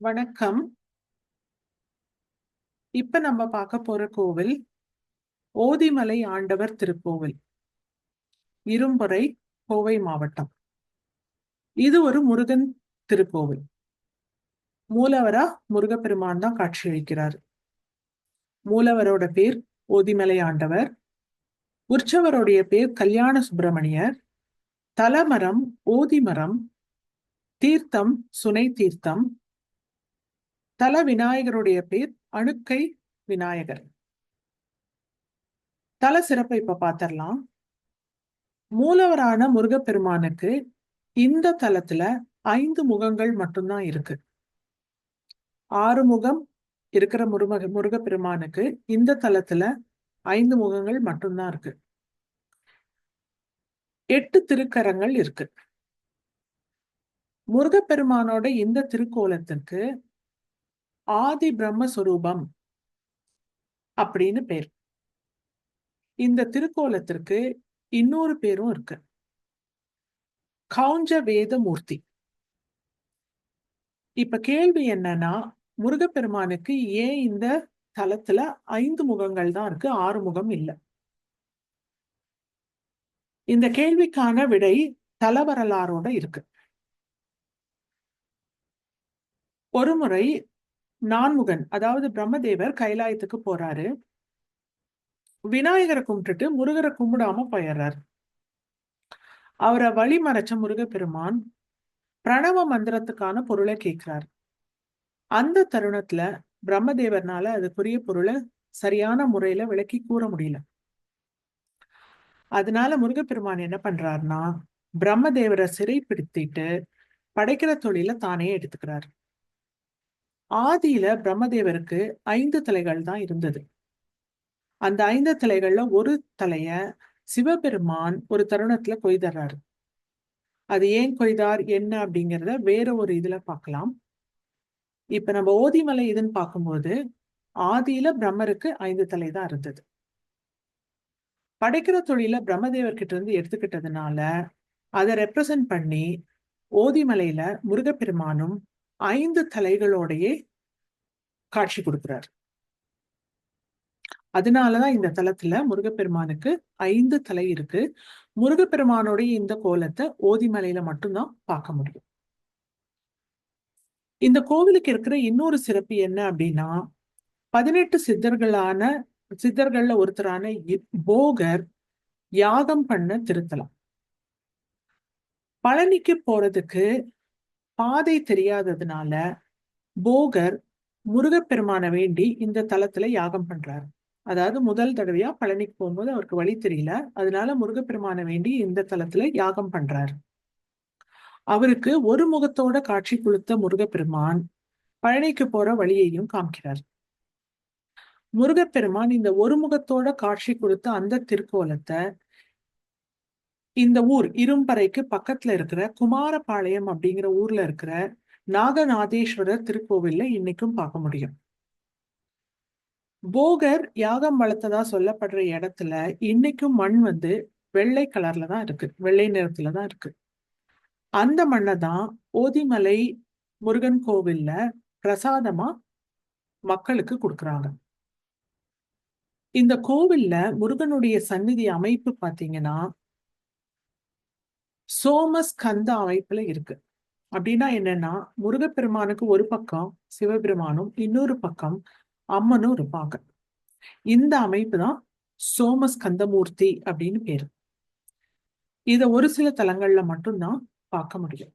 வணக்கம். இப்ப நம்ம பார்க்க போற கோவில் ஓதிமலை ஆண்டவர் திருக்கோவில் இரும்புரை கோவை மாவட்டம். இது ஒரு முருகன் திருக்கோவில். மூலவரா முருகப்பெருமான் தான் காட்சியளிக்கிறார் மூலவரோட பேர் ஓதிமலை ஆண்டவர். உற்சவருடைய பேர் கல்யாண சுப்பிரமணியர். தலமரம் ஓதிமரம் தீர்த்தம் சுனை தீர்த்தம். தல விநாயகருடைய பேர் அணுக்கை விநாயகர். தல சிறப்பை இப்ப பாத்திரலாம். மூலவரான முருகப்பெருமானுக்கு இந்த தலத்துல ஐந்து முகங்கள் மட்டும்தான் இருக்கு. ஆறு முகம் இருக்கிற முருக முருகப்பெருமானுக்கு இந்த தலத்துல ஐந்து முகங்கள் மட்டும்தான் இருக்கு. எட்டு திருக்கரங்கள் இருக்கு. முருகப்பெருமானோட இந்த திருக்கோலத்திற்கு ஆதி பிரம்மஸ்வரூபம் அப்படின்னு பேர். இந்த திருக்கோலத்திற்கு இன்னொரு பேரும் இருக்கு. கவுஞ்ச வேதமூர்த்தி இப்ப கேள்வி என்னன்னா முருகப்பெருமானுக்கு ஏன் இந்த தலத்துல ஐந்து முகங்கள் தான் இருக்கு ஆறு முகம் இல்லை. இந்த கேள்விக்கான விடை தலவரலாறோட இருக்கு. ஒருமுறை நான்முகன் அதாவது பிரம்மதேவர் கைலாயத்துக்கு போறாரு. விநாயகரை கும்பிட்டுட்டு முருகரை கும்பிடாம போயிடுறாரு. அவரை வழிமறைச்ச முருகப்பெருமான் பிரணவ மந்திரத்துக்கான பொருளை கேட்கிறார். அந்த தருணத்துல பிரம்மதேவர்னால அதுக்குரிய பொருளை சரியான முறையில விளக்கி கூற முடியல. அதனால முருகப்பெருமான் என்ன பண்றாருன்னா பிரம்மதேவரை சிறைப்பிடித்திட்டு படைக்கிற தொழில தானே எடுத்துக்கிறார். ஆதியில பிரம்மதேவருக்கு ஐந்து தலைகள் தான் இருந்தது. அந்த ஐந்து தலைகள்ல ஒரு தலைய சிவபெருமான் ஒரு தருணத்துல கொய்தர்றாரு. அது ஏன் கொய்தார் என்ன அப்படிங்கிறத வேற ஒரு இதுல பார்க்கலாம். இப்ப நம்ம ஓதிமலை இதுன்னு பார்க்கும்போது ஆதியில பிரம்மருக்கு ஐந்து தலை தான் இருந்தது. படைக்கிற தொழில பிரம்மதேவர் கிட்ட இருந்து எடுத்துக்கிட்டதுனால அதை ரெப்ரசன்ட் பண்ணி ஓதிமலையில முருகப்பெருமானும் ஐந்து தலைகளோடையே காட்சி கொடுக்கிறார். அதனாலதான் இந்த தலத்துல முருகப்பெருமானுக்கு ஐந்து தலை இருக்கு. முருகப்பெருமானுடைய இந்த கோலத்தை ஓதிமலையில மட்டும்தான் பார்க்க முடியும். இந்த கோவிலுக்கு இருக்கிற இன்னொரு சிறப்பு என்ன அப்படின்னா பதினெட்டு சித்தர்களான சித்தர்கள்ல ஒருத்தரான போகர் யாகம் பண்ண திருத்தலம். பழனிக்கு போறதுக்கு பாதை தெரியாததுனால போகர் முருகப்பெருமான வேண்டி இந்த தலத்துல யாகம் பண்றாரு. அதாவது முதல் தடவையா பழனிக்கு போகும்போது அவருக்கு வழி தெரியல. அதனால முருகப்பெருமான வேண்டி இந்த தலத்துல யாகம் பண்றாரு. அவருக்கு ஒரு முகத்தோட காட்சி கொடுத்த முருகப்பெருமான் பழனிக்கு போற வழியையும் காமிக்கிறார். முருகப்பெருமான் இந்த ஒரு முகத்தோட காட்சி கொடுத்த அந்த திருக்கோலத்தை இந்த ஊர் இரும்பறைக்கு பக்கத்துல இருக்கிற குமாரபாளையம் அப்படிங்கிற ஊர்ல இருக்கிற நாகநாதேஸ்வரர் திருக்கோவில்ல இன்னைக்கும் பார்க்க முடியும். போகர் யாகம் வளர்த்ததா சொல்லப்படுற இடத்துல இன்னைக்கும் மண் வந்து வெள்ளை கலர்ல தான் இருக்கு. வெள்ளை நிறத்துல தான் இருக்கு. அந்த மண்ணை தான் ஓதிமலை முருகன் கோவில்ல பிரசாதமா மக்களுக்கு கொடுக்குறாங்க. இந்த கோவில்ல முருகனுடைய சந்நிதி அமைப்பு பாத்தீங்கன்னா சோமஸ்கந்த அமைப்புல இருக்கு. அப்படின்னா என்னன்னா முருகப்பெருமானுக்கு ஒரு பக்கம் சிவபெருமானும் இன்னொரு பக்கம் அம்மனும் இருப்பாங்க. இந்த அமைப்பு தான் சோமஸ்கந்தமூர்த்தி அப்படின்னு பேரு. இத ஒரு சில தலங்கள்ல மட்டும்தான் பார்க்க முடியும்.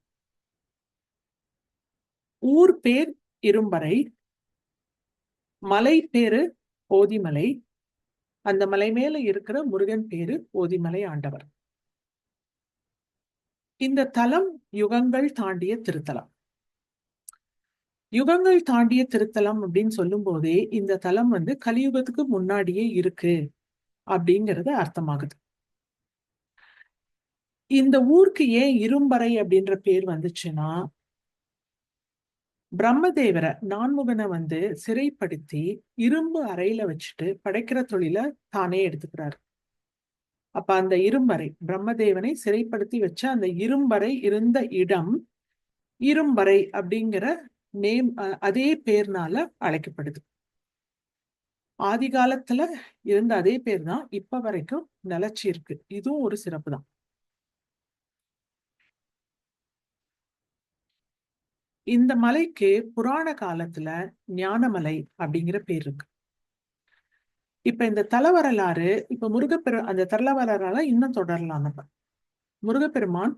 ஊர் பேர் இரும்பறை மலை பேரு ஓதிமலை அந்த மலை மேல இருக்கிற முருகன் பேரு ஓதிமலை ஆண்டவர். இந்த தலம் யுகங்கள் தாண்டிய திருத்தலம். யுகங்கள் தாண்டிய திருத்தலம் அப்படின்னு சொல்லும் போதே இந்த தலம் வந்து கலியுகத்துக்கு முன்னாடியே இருக்கு அப்படிங்கிறது அர்த்தமாகுது. இந்த ஊருக்கு ஏன் இரும்பறை அப்படின்ற பேர் வந்துச்சுன்னா பிரம்மதேவரை நான்முகனை வந்து சிறைப்படுத்தி இரும்பு அறையில வச்சுட்டு படைக்கிற தொழிலை தானே எடுத்துக்கிறாரு. அப்ப அந்த இரும்பறை பிரம்மதேவனை சிறைப்படுத்தி வச்ச அந்த இரும்பறை இருந்த இடம் இரும்பறை அப்படிங்கிற நேம் அதே பேர்னால அழைக்கப்படுது. ஆதி காலத்துல இருந்த அதே பேர் தான் இப்ப வரைக்கும் நிலச்சி இருக்கு. இதுவும் ஒரு சிறப்பு தான் இந்த மலைக்கு புராண காலத்துல ஞானமலை அப்படிங்கிற பேர் இருக்கு. இப்ப இந்த தலவரலாறு இப்ப முருகப்பெரு அந்த தலவரலாறு இன்னும் தொடரலாம் நம்ம. முருகப்பெருமான்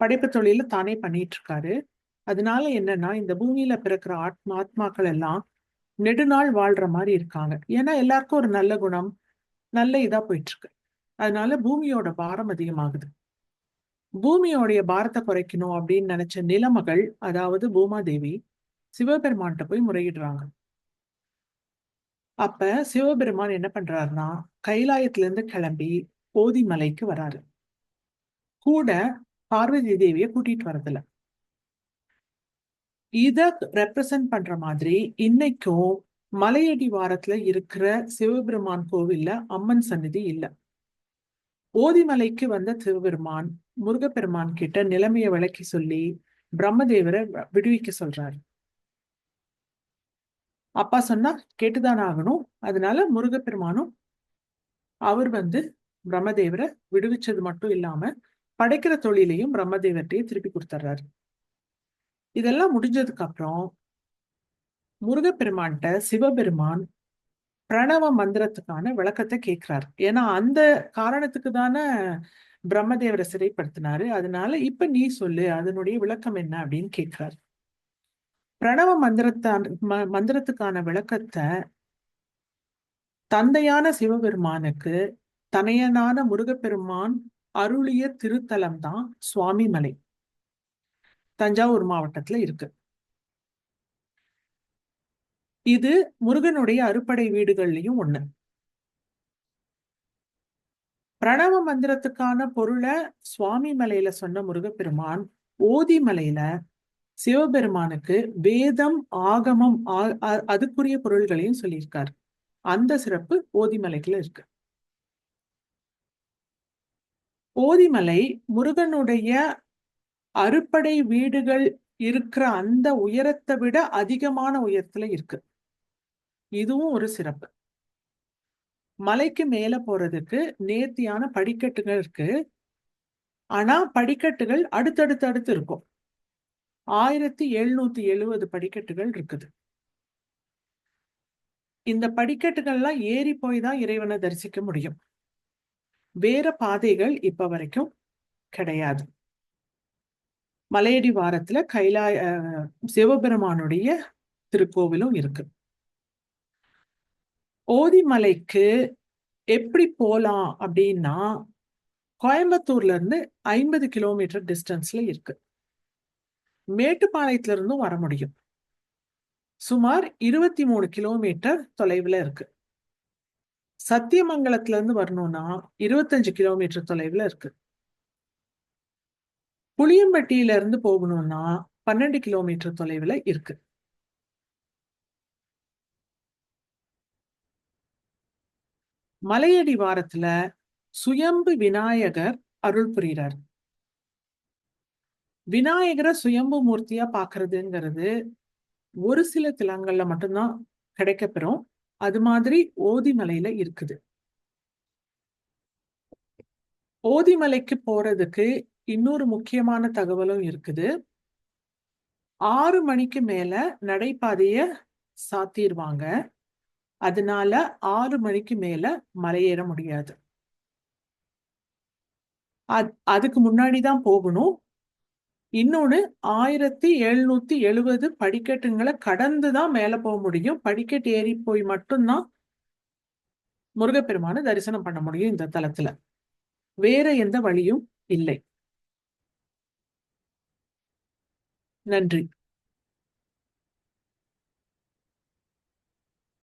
படைப்பு தொழில தானே பண்ணிட்டு இருக்காரு அதனால என்னன்னா இந்த பூமியில பிறக்கிற ஆத்மா ஆத்மாக்கள் எல்லாம் நெடுநாள் வாழ்ற மாதிரி இருக்காங்க. ஏன்னா எல்லாருக்கும் ஒரு நல்ல குணம் நல்ல இதா போயிட்டு இருக்கு அதனால பூமியோட பாரம் அதிகமாகுது. பூமியோடைய பாரத்தை குறைக்கணும் அப்படின்னு நினைச்ச நிலமகள் அதாவது பூமாதேவி சிவபெருமான்கிட்ட போய் முறையிடுறாங்க. அப்ப சிவபெருமான் என்ன பண்றாருன்னா கைலாயத்துல இருந்து கிளம்பி போதி மலைக்கு வராரு. கூட பார்வதி தேவிய கூட்டிட்டு வரதுல இத ரெப்ரசன்ட் பண்ற மாதிரி இன்னைக்கும் மலையடி வாரத்துல இருக்கிற சிவபெருமான் கோவில்ல அம்மன் சந்நிதி இல்ல. ஓதிமலைக்கு வந்த சிவபெருமான் முருகப்பெருமான் கிட்ட நிலைமைய விளக்கி சொல்லி பிரம்மதேவரை விடுவிக்க சொல்றாரு. அப்பா சொன்னா கேட்டுதான் ஆகணும். அதனால முருகப்பெருமானும் அவர் வந்து பிரம்மதேவரை விடுவிச்சது மட்டும் இல்லாம படைக்கிற தொழிலையும் பிரம்மதேவர்கிட்டயே திருப்பி கொடுத்துட்றாரு இதெல்லாம் முடிஞ்சதுக்கு அப்புறம் முருகப்பெருமான்கிட்ட சிவபெருமான் பிரணவ மந்திரத்துக்கான விளக்கத்தை கேட்கிறார் ஏன்னா அந்த காரணத்துக்கு தானே பிரம்மதேவரை சிறைப்படுத்தினாரு. அதனால இப்ப நீ சொல்லு அதனுடைய விளக்கம் என்ன அப்படின்னு கேட்கிறார் பிரணவ மந்திரத்தான் மந்திரத்துக்கான விளக்கத்தை தந்தையான சிவபெருமானுக்கு தனையனான முருகப்பெருமான் அருளிய திருத்தலம் தான் சுவாமி மலை தஞ்சாவூர் மாவட்டத்துல இருக்கு. இது முருகனுடைய அறுப்படை வீடுகள்லயும் ஒண்ணு. பிரணவ மந்திரத்துக்கான பொருளை சுவாமி மலையில சொன்ன முருகப்பெருமான் ஓதி மலையில சிவபெருமானுக்கு வேதம் ஆகமம் அதுக்குரிய பொருள்களையும் சொல்லியிருக்காரு. அந்த சிறப்பு ஓதிமலைக்குல இருக்கு. ஓதிமலை முருகனுடைய அறுப்படை வீடுகள் இருக்கிற அந்த உயரத்தை விட அதிகமான உயரத்துல இருக்கு. இதுவும் ஒரு சிறப்பு. மலைக்கு மேல போறதுக்கு நேர்த்தியான படிக்கட்டுகள் இருக்கு. ஆனா படிக்கட்டுகள் அடுத்தடுத்து அடுத்து இருக்கும். ஆயிரத்தி எழுநூத்தி எழுவது படிக்கட்டுகள் இருக்குது. இந்த படிக்கட்டுகள்லாம் ஏறி போய் தான் இறைவனை தரிசிக்க முடியும். வேற பாதைகள் இப்ப வரைக்கும் கிடையாது. மலையடி வாரத்துல கைலாய சிவபெருமானுடைய திருக்கோவிலும் இருக்கு. ஓதிமலைக்கு எப்படி போகலாம் அப்படின்னா கோயம்புத்தூர்ல இருந்து ஐம்பது கிலோமீட்டர் டிஸ்டன்ஸ்ல இருக்கு. மேட்டுப்பாளையத்துல இருந்தும் வர முடியும். சுமார் இருபத்தி மூணு கிலோமீட்டர் தொலைவில் இருக்கு. சத்தியமங்கலத்துல இருந்து வரணும்னா இருபத்தஞ்சு கிலோமீட்டர் தொலைவில் இருக்கு. புளியம்பட்டியில இருந்து போகணும்னா பன்னெண்டு கிலோமீட்டர் தொலைவில் இருக்கு. மலையடி வாரத்துல சுயம்பு விநாயகர் அருள் புரிகிறார். விநாயகரை சுயம்பு மூர்த்தியா பாக்குறதுங்கிறது ஒரு சில திலங்கள்ல மட்டும்தான் கிடைக்கப்பெறும். அது மாதிரி ஓதிமலையில இருக்குது. ஓதிமலைக்கு போறதுக்கு இன்னொரு முக்கியமான தகவலும் இருக்குது. ஆறு மணிக்கு மேல நடைபாதைய சாத்திடுவாங்க. அதனால ஆறு மணிக்கு மேல மலையேற முடியாது. அதுக்கு முன்னாடிதான் போகணும். இன்னொன்று ஆயிரத்தி எழுநூத்தி எழுபது படிக்கட்டுங்களை கடந்துதான் மேல போக முடியும். படிக்கட்டு ஏறி போய் மட்டும்தான் முருகப்பெருமான தரிசனம் பண்ண முடியும் இந்த தலத்துல. வேற எந்த வழியும் இல்லை. நன்றி.